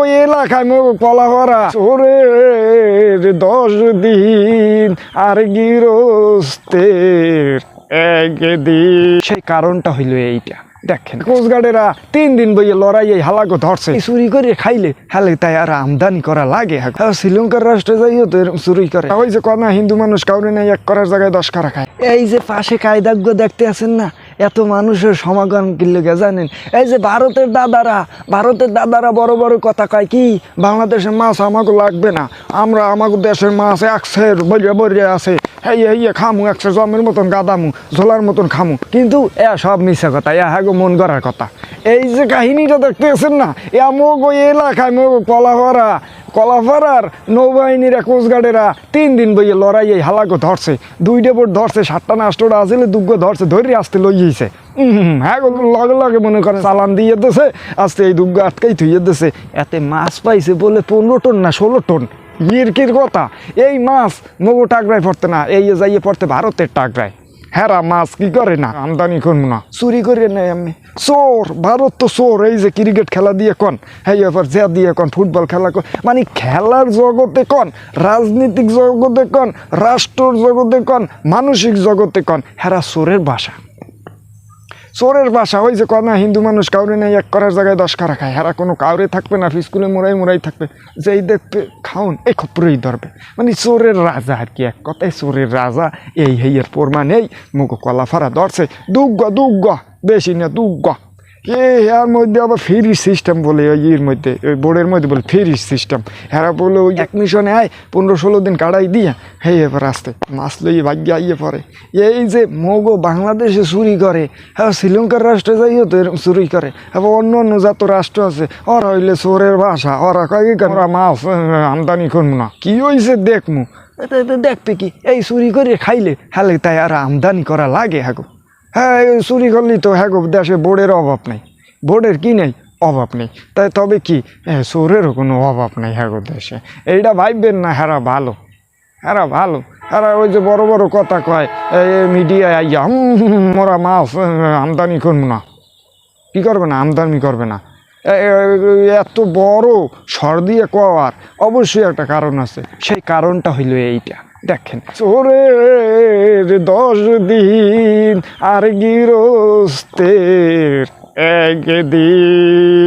ওই এলাকায় মোক কলা ভরা ওরে দশ দিন আর একদিন। সেই কারণটা হইল এইটা। দেখেন কোচগার্ডেরা তিন দিন বইয়ে লড়াই এই হালাকো ধরছে চুরি করে খাইলে, হালে তাই আর আমদানি করা লাগে হ্যাঁ শ্রীলঙ্কার রাষ্ট্রে যাইও তো এরকম চুরি করে। ওই যে কনা হিন্দু মানুষ কাউরে নাই এক করার জায়গায় দশ করা খায়। এই যে পাশে কায়দাজ্ঞ দেখতে আছেন না এত মানুষের সমাগম কিনলে জানেন? এই যে ভারতের দাদারা ভারতের দাদারা বড় বড় কথা কয়, কি? বাংলাদেশের মাছ আমাকে লাগবে না। আমরা আমাকে দেশের মাছ একশের বলিয়া বলিয়া আছে। এই এই খামু, একশো জমের মতন গাদামু, ঝোলার মতন খামু। কিন্তু এ সব মিশা কথা, এ হ্যাগো মন করার কথা। এই যে কাহিনীটা দেখতেছেন না? এ মোক ওই এলাকায় মোক কলাফারা কলাফারার নৌবাহিনীরা কোচগার্ডেরা তিন দিন বইয়ে লড়াই এই হালাকো ধরছে। দুইটা বোট ধরছে, সাতটা না আটটা আসলে দুগ্গ ধরছে ধরে আসতে লইয়েছে হ্যাঁ লগে লগে মনে করে চালান দিয়ে দিছে, আস্তে এই দুগ্গ আটকাই থুইয়ে দিছে। এতে মাছ পাইছে বলে পনেরো টন না ষোলো টন? ইরকির কথা। এই মাছ মগু টাকরায় পড়তে না, এই যাইয়ে পড়তে ভারতের টাকরায়। হেরা মাছ কি করে না? আমদানি করব না। চুরি করে নেই আমি। চোর ভারত তো চোর এই যে ক্রিকেট খেলা দিয়ে কন? হ্যাঁ এবার যা দিয়ে কন ফুটবল খেলা কন মানে খেলার জগতে কন রাজনীতিক জগতে কন রাষ্ট্রর জগতে কন মানসিক জগতে কন হেরা চোরের ভাষা চোরের বাসা, ওই যে কনা হিন্দু মানুষ কাউরে নেই এক করার জায়গায় দশ কারা খায় হেরা কোনো কাউরে থাকবে না, স্কুলে মোড়াই মোড়াই থাকবে। যেই দেখবে খাউন এই খপরেই ধরবে। মানে চোরের রাজা আর কি এক কথায় চোরের রাজা, এই হেইয়ের প্রমাণ এই মুখ কলা ফারা ধরছে। দুগ্গ দুগ্গ বেশি না দুগ্গ। এ মধ্যে আবার ফেরির সিস্টেম বলে ওই ইয়ের মধ্যে ওই বোর্ডের মধ্যে বলে ফেরির সিস্টেম হেরা বলে ওই এক মিশনে আয় পনেরো ষোলো দিন কাটাই দিয়ে হে এবার আসতে মাছ লইয়ে ভাগ্যে আইয়ে পড়ে। এই যে মগো বাংলাদেশে চুরি করে হ্যাঁ শ্রীলঙ্কার রাষ্ট্রে যাইও তো এরকম চুরি করে আবার অন্য অন্য জাত রাষ্ট্র আছে ওরা হইলে চোরের ভাষা ওরা কয় কি ওরা মাছ আমদানি করব না। কি হয়েছে দেখমু? দেখবে কি? এই চুরি করে খাইলে হালে তাই আর আমদানি করা লাগে হ্যাগো হ্যাঁ চুরি করলি তো হ্যাঁ গো, দেশে বোর্ডের অভাব নেই। বোর্ডের কি নেই? অভাব নেই। তাই তবে কি? হ্যাঁ চোরেরও কোনো অভাব নেই হ্যাঁ গো, দেশে। এইটা ভাববেন না হ্যাঁ ভালো। হ্যাঁ ভালো। হ্যাঁ ওই যে বড় বড় কথা কয় মিডিয়ায় আইয়া মোরা মাছ আমদানি করব না। কী করবে না? আমদানি করবে না। এত বড় সর দিয়ে কওয়ার অবশ্যই একটা কারণ আছে। সেই কারণটা হইল এইটা। দেখেন চোরের দশ দিন আর গিরস্তের একদিন